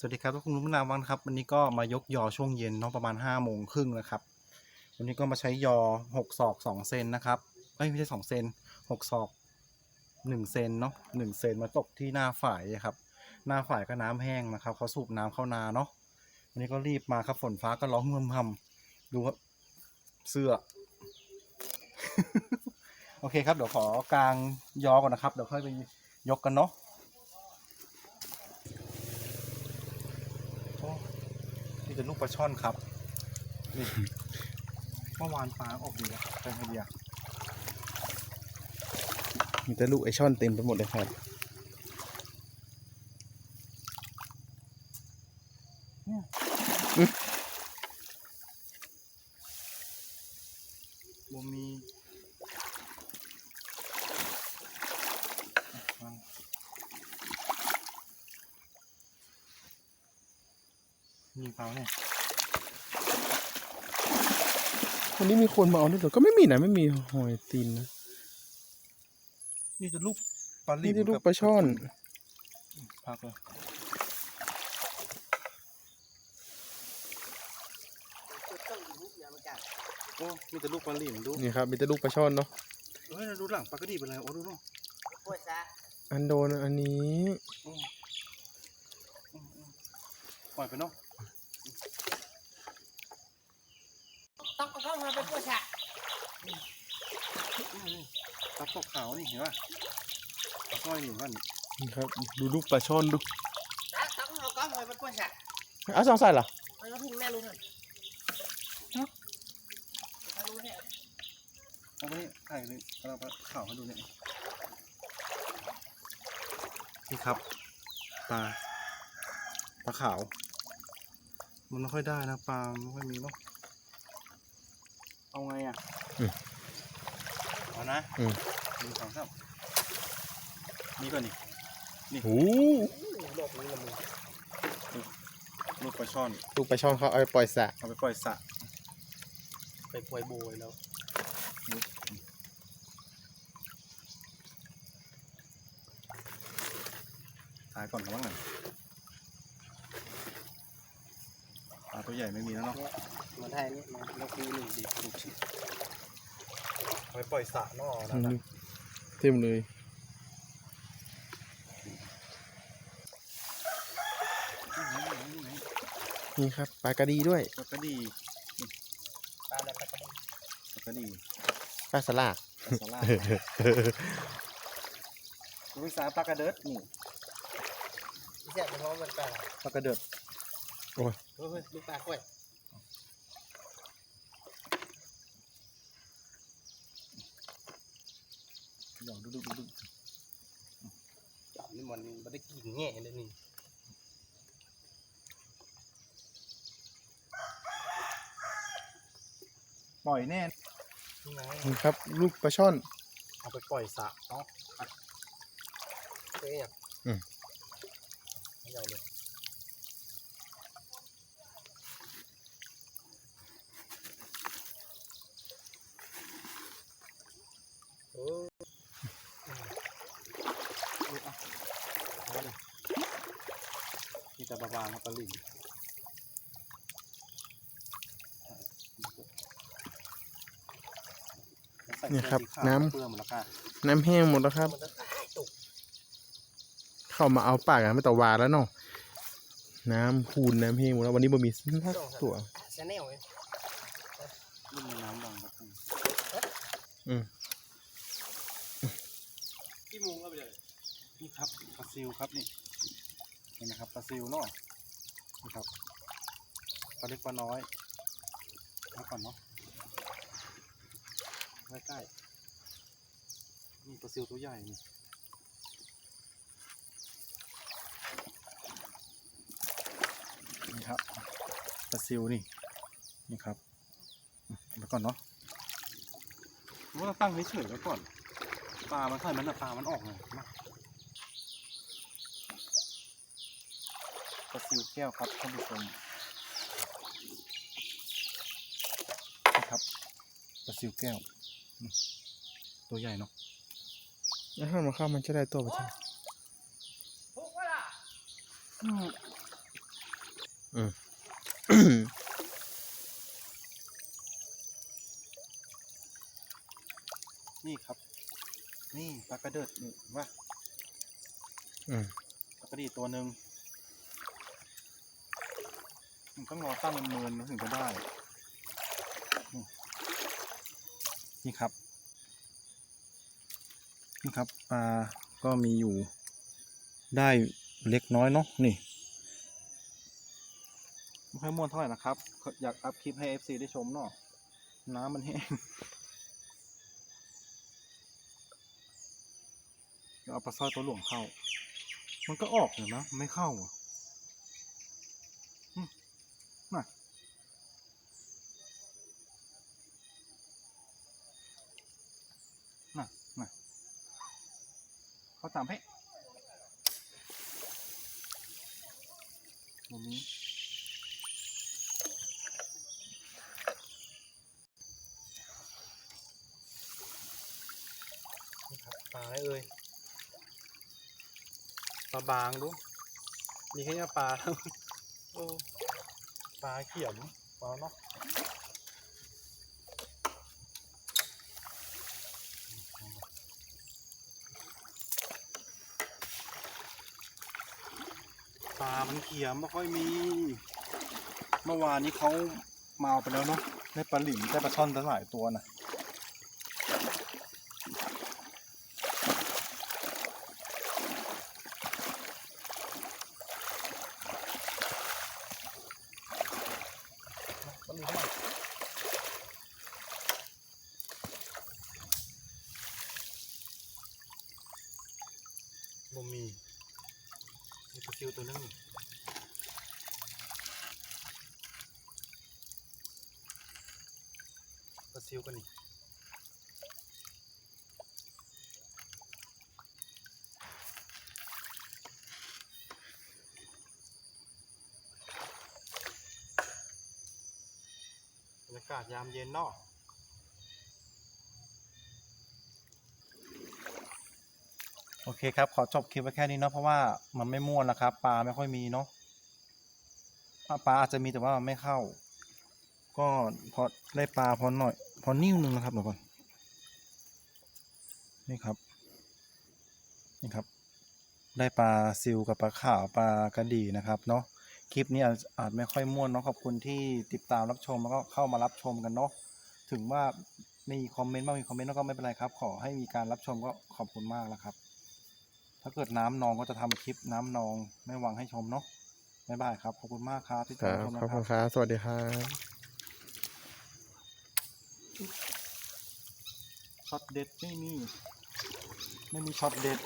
สวัสดีครับทุกคุณผู้นำวังครับวันนี้ก็มายกยอช่วงเย็นเนาะประมาณ5้าโมงครึ่งนะครับ วันนี้ก็มาใช้ยอ6ศอก2เซนนะครับเอ้ยไม่ใช่2เซน6ศอก1เซนเนาะ1เซนมาตกที่หน้าฝ่ายครับ หน้าฝ่ายก็น้ำแห้งนะครับเขาสูบน้ำเข้านาเนาะวันนี้ก็รีบมาครับฝนฟ้าก็ร้องเมื่มำดูครับเสื้อ โอเคครับเดี๋ยวขอกลางยอก่อนนะครับ เดี๋ยวค่อยไปยกกันเนาะ โอ้ นี่จะลูกปลาช่อนครับนี่เมื่อวานปลาออกดีแล้วเป็นไอเดียมีแต่ลูกไอช่อนเต็มไปหมดเลยครับบ่มีอะ มีเปล่าเนี่ยวันนี้มีคนมาเอาด้วยเหรอก็ไม่มีนะไม่มีหอยตีนนะนี่จะลูกปลาลินี่มที่ลูกบปลาช่อนพักเลยโอ้มีแต่ลูกปลาลิมดูนี่ครับมีแต่ลูกปลาช่อนเนาะเฮ้ยดูหลังปลากระดีเป็นไรโอ้ดูดูอันโดนอันนี้อืมอืมอืมปล่อยไปเนาะ ต้องเข้ามาเป็นผู้ชายนี่นี่ปลาตกขาวนี่เห็นป่ะปลาสร้อยนี่เห็นป่ะนี่นี่ครับ ดูลูกปลาช่อนดูต้องเอาก้อนมาเป็นผู้ชายอ้าวสองใส่เหรอมันก็พึ่งแม่รู้หน่อยรู้เนี่ยเอาไปนี่ถ่ายเลยเอาปลาขาวให้ดูเนี่ยนี่ครับปลาปลาขาว มันไม่ค่อยได้นะปลาไม่ค่อยมีเนาะ เอาไงอะเอานะอืมหนึ่งสองสามนี่ก่อนนี่โอ้หลบนี่ละมึงลูกปลาช่อนลูกปลาช่อนเขาเอาไปปล่อยสระเอาไปปล่อยสระไปปล่อยโบยแล้วตายก่อนกันบ้างหน่อยปลาตัวใหญ่ไม่มีแล้วเนาะ มาไทยนี่มาแล้วกูหนึ่งดีถูกชิเอาไปปล่อยสระเนอกอืนะมเต็มเลยนี่ครับปลากระดีด้วยปลากระดีตามแล้วก็ต้องปลากระดีปลาสลากปลาสลาดคุณวิสาปลากระเดิดนี่เสียเพราะมันปลาปลากระเดิดเฮ้ยลูกปลากล้วย ดี๋ยวดูดูดูดูจับนี่มันไม่ได้กินแง่เลยนี่ปล่อยแน่นี่ไงนี่ครับ ลูกปลาช่อน เอาไปปล่อยสระเนาะเฮ้ยอืมไม่ใหญ่เลยโอ้ เอาดิ มีแต่บาบางครับปลาลิงนี่ครับใส่น้ำเสื้อสีขาวเปลือกหมดแล้วค่ะน้ำแห้งหมดแล้วครับมันจะตายตุกเข้ามาเอาปากกันไม่ต่อวาแล้วเนาะน้ำพูนน้ำแห้งหมดแล้ววันนี้บ่มีสักตัวชาแนลเลยรุ่นน้ำบางครับอืมกี่โมงแล้วไปเลยนี่ครับปลาซิวครับนี่เห็นไหมครับปลาซิวเนาะ นี่ครับปลาเล็กปลาน้อยเอาก่อนเนาะใกล้ๆนี่ปลาซิวตัวใหญ่นี่นี่ครับปลาซิวนี่นี่ครับมแล้วก่อนเนาะว่าเราตั้งเฉยๆไว้ก่อนปลามันใส่มันน่ะปลามันออกเลยมา ปลาซิวแก้วครับท่านผู้ชมนี่ครับปลาซิวแก้วอืมตัวใหญ่เนาะแล้วถ้ามาเข้ามันจะได้ตัวไปใช่พวกว่าล่ะอืมนี่ครับ นี่ปลากระเดิดนี่เห็นว่าอืมปลากระดีตัวหนึ่ง มันต้องรอตั้งเมินถึงจะได้ นี่ครับ นี่ครับปลาก็มีอยู่ได้เล็กน้อยเนาะนี่ไม่ค่อยม่วนเท่าไหร่นะครับ อยากอัพคลิปให้ FC ได้ชมเนาะน้ำมันแห้งเดี๋ยวเอาปลาสร้อยตัวหลวงเข้า มันก็ออกอยู่นะ ไม่เข้าอะอืมน่ะน่ะน่ะ เขาตามให้ตรงนี้ปลาอะไรเอ่ยปลาบางดูมีแค่ปลาทั้งโอ้ปลาเขียมปลาเนาะ ปลามันเขียมไม่ค่อยมี เมื่อวานนี้เขาเอาไปแล้วเนาะได้ปลาหลิมได้ปลาช่อนตั้งหลายตัวนะมันมีเท่าไหร่บ่มี มีปลาซิวตัวนึงปลาซิวกันนี่บรรยากาศยามเย็นเนาะ โอเคครับ ขอจบคลิปไว้แค่นี้เนาะเพราะว่ามันไม่ม่วนนะครับปลาไม่ค่อยมีเนาะปลาอาจจะมีแต่ว่ามันไม่เข้า ก็พอได้ปลาพอหน่อย พอนิ้วหนึ่งนะครับเดี๋ยวก่อนนี่ครับ นี่ครับ ได้ปลาซิวกับปลาขาวปลากระดีนะครับเนาะคลิปนี้อาจอาจไม่ค่อยม่วนเนาะขอบคุณที่ติดตามรับชมแล้วก็เข้ามารับชมกันเนาะถึงว่ามีคอมเมนต์บ้างมีคอมเมนต์แล้วก็ไม่เป็นไรครับ ขอให้มีการรับชมก็ขอบคุณมากแล้วครับาเกิดน้ำนองก็จะทำคลิปน้ำนองไม่หวังให้ชมเนาะบ๊ายบายครับ ขอบคุณมากครับที่คติดรัตามบชมนะขอบคคุรับ ณครับสวัสดีครับช็อตเด็ดไม่มี ไม่มีช็อตเด็ด